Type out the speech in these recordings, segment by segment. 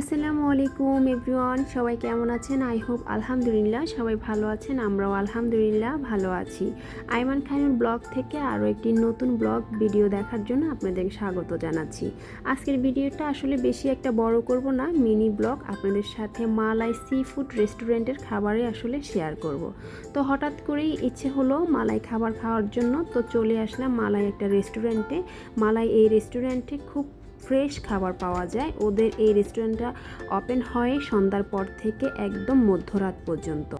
আসসালামু আলাইকুম এভরিওয়ান, সবাই কেমন আছেন? আই হোপ আলহামদুলিল্লাহ সবাই ভালো আছেন, আমরাও আলহামদুলিল্লাহ ভালো আছি। আইমান খানের ব্লগ থেকে আরও একটি নতুন ব্লগ ভিডিও দেখার জন্য আপনাদের স্বাগত জানাচ্ছি। আজকের ভিডিওটা আসলে বেশি একটা বড় করব না, মিনি ব্লগ আপনাদের সাথে মালাই সি ফুড রেস্টুরেন্টের খাবারে আসলে শেয়ার করব। তো হঠাৎ করেই ইচ্ছে হলো মালাই খাবার খাওয়ার জন্য, তো চলে আসলাম মালাই একটা রেস্টুরেন্টে। মালাই এই রেস্টুরেন্টে খুব ফ্রেশ খাবার পাওয়া যায়। ওদের এই রেস্টুরেন্টটা ওপেন হয় সন্ধ্যার পর থেকে একদম মধ্যরাত পর্যন্ত।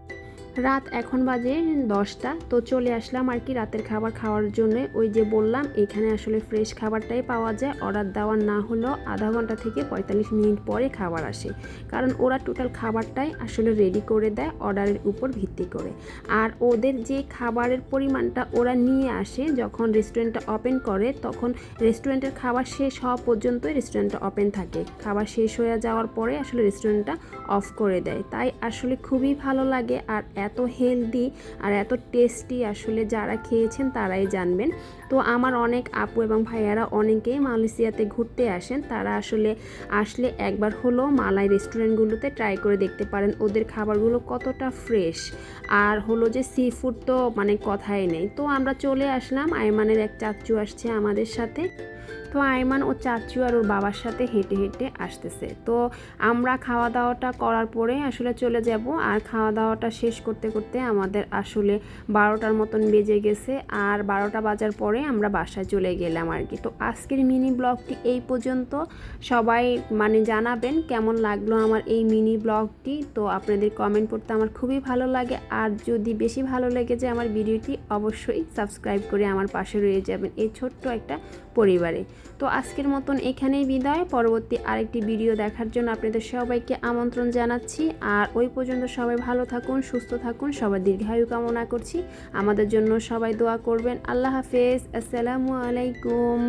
রাত এখন বাজে দশটা, তো চলে আসলাম আর কি রাতের খাবার খাওয়ার জন্য। ওই যে বললাম, এখানে আসলে ফ্রেশ খাবারটাই পাওয়া যায়। অর্ডার দেওয়ার না হলেও আধা ঘণ্টা থেকে পঁয়তাল্লিশ মিনিট পরে খাবার আসে। কারণ ওরা টোটাল খাবারটাই আসলে রেডি করে দেয় অর্ডারের উপর ভিত্তি করে। আর ওদের যে খাবারের পরিমাণটা ওরা নিয়ে আসে, যখন রেস্টুরেন্টটা ওপেন করে, তখন রেস্টুরেন্টের খাবার শেষ হওয়া পর্যন্তই রেস্টুরেন্টটা ওপেন থাকে। খাবার শেষ হয়ে যাওয়ার পরে আসলে রেস্টুরেন্টটা অফ করে দেয়। তাই আসলে খুবই ভালো লাগে। আর এত হেলদি আর এত টেস্টি আসলে যারা খেয়েছেন তারাই জানবেন। তো আমার অনেক আপু এবং ভাইয়ারা অনেকেই মালয়েশিয়াতে ঘুরতে আসেন। তারা আসলে আসলে একবার হলো মালাই রেস্টুরেন্টগুলোতে ট্রাই করে দেখতে পারেন। ওদের খাবারগুলো কতটা ফ্রেশ আর হলো যে সি ফুড তো মানে কথাই নেই। তো আমরা চলে আসলাম। আইমানের এক চাচু আসছে আমাদের সাথে। তো আইমান ও চাচু আর ওর বাবার সাথে হেঁটে হেঁটে আসতেছে। তো আমরা খাওয়া দাওয়াটা করার পরে আসলে চলে যাব আর খাওয়া দাওয়াটা শেষ করতে করতে আমাদের আসলে বারোটার মতন বেজে গেছে আর বারোটা বাজার পরে আমরা বাসায় চলে গেলাম আর কি। তো আজকের মিনি ব্লগটি এই পর্যন্ত। সবাই মানে জানাবেন কেমন লাগল আমার এই মিনি ব্লগটি। তো আপনাদের কমেন্ট করতে আমার খুবই ভালো লাগে। আর যদি বেশি ভালো লেগে যায় আমার ভিডিওটি, অবশ্যই সাবস্ক্রাইব করে আমার পাশে রয়ে যাবেন। এই ছোট্ট একটা পরিবারে। তো আজকের মতন এখানেই বিদায়। পরবর্তী আরেকটি ভিডিও দেখার জন্য আপনাদের সবাইকে আমন্ত্রণ জানাচ্ছি। আর ওই পর্যন্ত সবাই ভালো থাকুন, সুস্থ থাকুন। সবার দীর্ঘায়ু কামনা করছি। আমাদের জন্য সবাই দোয়া করবেন। আল্লাহ হাফেজ। আসসালামু আলাইকুম।